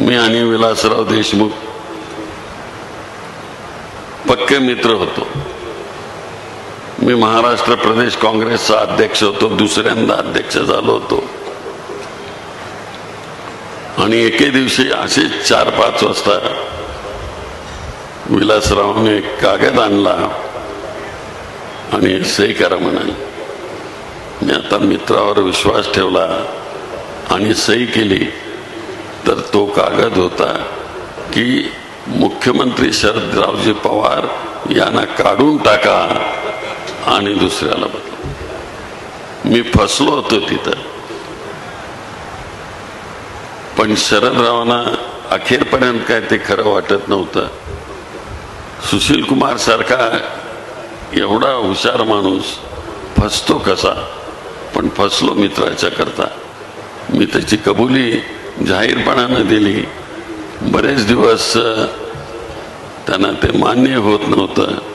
मी आणि विलासराव देशमुख पक्के मित्र होतो. मी महाराष्ट्र प्रदेश काँग्रेसचा अध्यक्ष होतो दुसऱ्यांदा अध्यक्ष झालो होतो. आणि एके दिवशी असेच चार पाच वाजता विलासरावने एक कागद आणला आणि सही करा म्हणाल. मी आता मित्रावर विश्वास ठेवला आणि सही केली. तर तो कागद होता की मुख्यमंत्री शरदरावजी पवार यांना काढून टाका आणि दुसऱ्याला बदला. मी फसलो होतो तिथं. पण शरदरावांना अखेरपर्यंत काय ते खरं वाटत नव्हतं. सुशील कुमार सारखा एवढा हुशार माणूस फसतो कसा? पण फसलो मित्राच्या करता. मी त्याची कबुली जाहीरपणानं दिली. बरेच दिवस त्यांना ते मान्य होत नव्हतं.